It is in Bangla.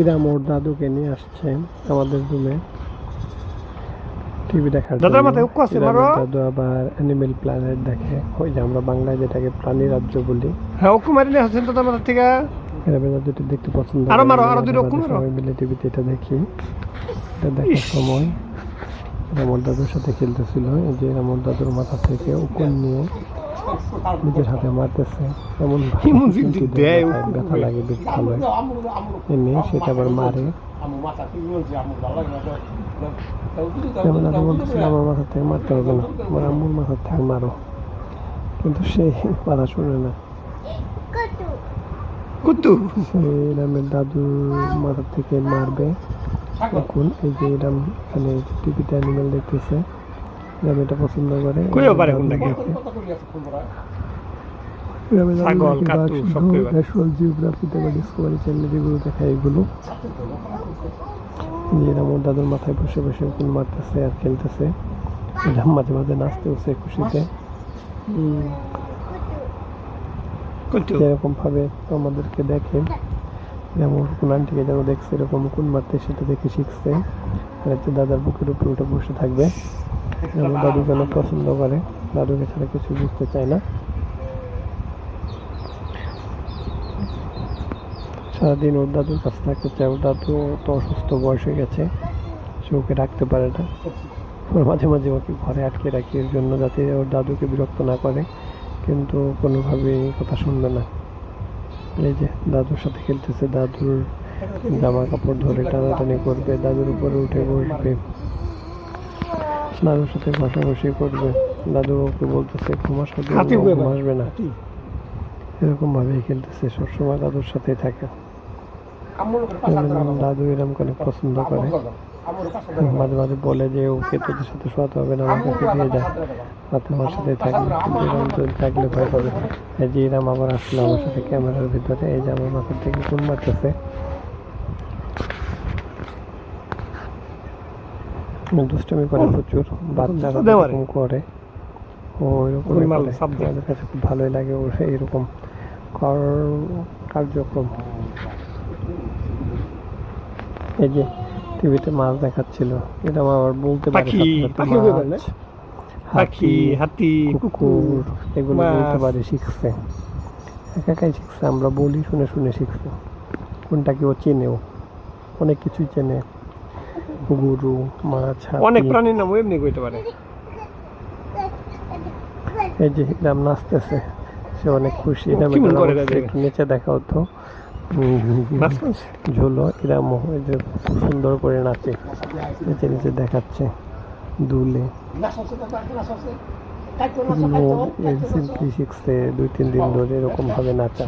ইরাম ওর দাদুকে নিয়ে আসছে আমাদের রুমে টিভি দেখার দাদার মাথায় উক্কু আছে, মারো। দাদু আবার অ্যানিমেল প্ল্যানেট দেখে। ওই যে আমরা বাংলায় যেটাকে প্রাণী রাজ্য বলি। হ্যাঁ ওকে মারি নিয়ে আসছেন তো তোমার থেকে। দেখতে পছন্দ আরও মারো, আরও দুটো উক্কু মারো। সবাই মিলে টিভিতে এটা দেখি। এটা দেখার সময়। রামর দাদুর সাথে খেলতেছিল এই যে রামর দাদুর মাথা থেকে উকুন নিয়ে নিজের হাতে মারতেছে। এমন ব্যথা লাগে বেশ ভালো এমনি সেটা আবার মারে। যেমন আমি বলতেছিল আমার মাথা থেকে মারতে হবে না আমার আম্মুর মাথা থেকে মারো। কিন্তু সে কথা শুনে না। কুত্তু সে রামের দাদুর মাথা থেকে মারবে। এখন এই যে এখানে টিভিতে অ্যানিমেল দেখতেছে এটা পছন্দ করে কইও পারে দাদু কোনটাকে? দেখে। রামের দাদু ছাগল, দেখে সব কইবা। ন্যাশনাল জিওগ্রাফিতে বা ডিসকভারি চ্যানেলে যেগুলো দেখায় এগুলো দাদুর মাথায় বসে বসে কোন মারতেছে আর খেলতেছে রাম মাঝে মাঝে নাচতে উঠছে খুশিতে যেরকম ভাবে আমাদেরকে দেখে যেমন কোন আন্টিকে যেন দেখছে, এরকম কোন মারতে সেটা দেখে শিখছে। আর দাদার বুকের উপর উঠে বসে থাকবে। যেমন দাদু যেন পছন্দ করে দাদুকে ছাড়া কিছু বুঝতে চায় না। সারাদিন ওর দাদুর কাছে থাকতে চায়, ওর দাদু তো অসুস্থ বয়স হয়ে গেছে, সে ওকে রাখতে পারে না। ওর মাঝে মাঝে ওকে ঘরে আটকে রাখি এর জন্য, যাতে ওর দাদুকে বিরক্ত না করে, কিন্তু কোনোভাবেই কথা শুনবে না। এই যে দাদুর সাথে খেলতেছে দাদুর জামা কাপড় ধরে টানাটানি করবে দাদুর উপরে উঠে বসবে দাদুর সাথে ঘষাঘষি করবে দাদু ওকে বলতেছে ঘুমাস সাথে। আসবে না। এরকম ভাবেই খেলতেছে সবসময় দাদুর সাথেই থাকে। দাদু এরকম অনেক পছন্দ করে। মাঝে মাঝে বলে যে ওকে তোদের সাথে শোয়াতে হবে না আমাকে দিয়ে যায়। রাতে আমার সাথে থাকবে এরকম যদি থাকলে ভয় পাবে। এই যে এরম আবার আসলো আমার সাথে ক্যামেরার ভিতরে এই যে আমার মাথার থেকে কোন মারতেছে। দুষ্টমি করে প্রচুর। বাচ্চারা এরকম করে। ও এরকম। আমাদের কাছে খুব ভালোই লাগে ওর এইরকম কর- কার্যক্রম। এই যে টিভিতে মাছ দেখাচ্ছিল। এটা আমার আবার বলতে পারি পাখি, পাখি হাতি কুকুর এগুলো বলতে। পারে শিখছে। একা একাই শিখছে আমরা বলি শুনে শুনে শিখছে। কোনটা কি ও চেনেও। অনেক কিছুই চেনে। গরু মাছ অনেক প্রাণীর নাম এমনি কইতে পারে। এই যে ইরাম নাচতেছে। সে অনেক খুশি। এটা? একটু নিচে দেখা হতো উম, মাছ মারছে। ঝোলো এরা খুব সুন্দর করে নাচে নিচে নিচে দেখাচ্ছে দুলে। দুই তিন দিন ধরে এরকম ভাবে নাচা।